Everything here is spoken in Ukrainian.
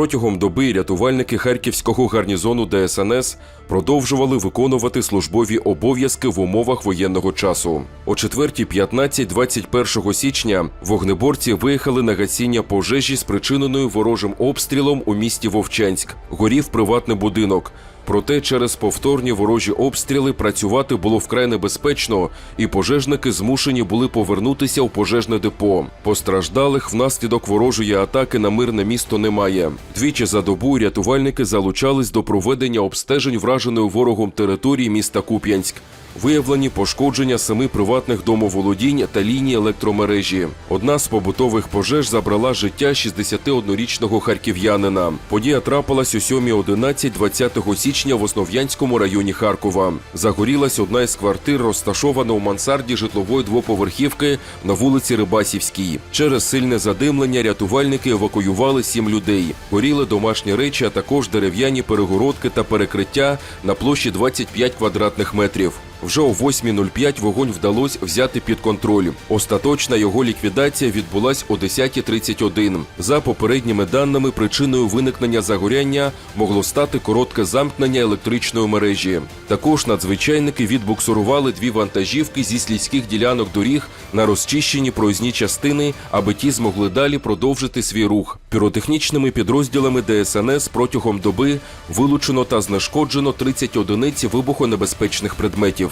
Протягом доби рятувальники харківського гарнізону ДСНС продовжували виконувати службові обов'язки в умовах воєнного часу. О 4.15 21 січня вогнеборці виїхали на гасіння пожежі, спричиненої ворожим обстрілом у місті Вовчанськ. Горів приватний будинок. Проте через повторні ворожі обстріли працювати було вкрай небезпечно, і пожежники змушені були повернутися у пожежне депо. Постраждалих внаслідок ворожої атаки на мирне місто немає. Двічі за добу рятувальники залучались до проведення обстежень враженої ворогом території міста Куп'янськ. Виявлені пошкодження семи приватних домоволодінь та лінії електромережі. Одна з побутових пожеж забрала життя 61-річного харків'янина. Подія трапилась о 7.11 20 січня в Основ'янському районі Харкова. Загорілась одна із квартир, розташована у мансарді житлової двоповерхівки на вулиці Рибасівській. Через сильне задимлення рятувальники евакуювали сім людей. Горіли домашні речі, а також дерев'яні перегородки та перекриття на площі 25 квадратних метрів. Вже о 8.05 вогонь вдалося взяти під контроль. Остаточна його ліквідація відбулась о 10.31. За попередніми даними, причиною виникнення загоряння могло стати коротке замкнення електричної мережі. Також надзвичайники відбуксурували дві вантажівки зі слідських ділянок доріг на розчищені проїзні частини, аби ті змогли далі продовжити свій рух. Піротехнічними підрозділами ДСНС протягом доби вилучено та знешкоджено 30 одиниць вибухонебезпечних предметів.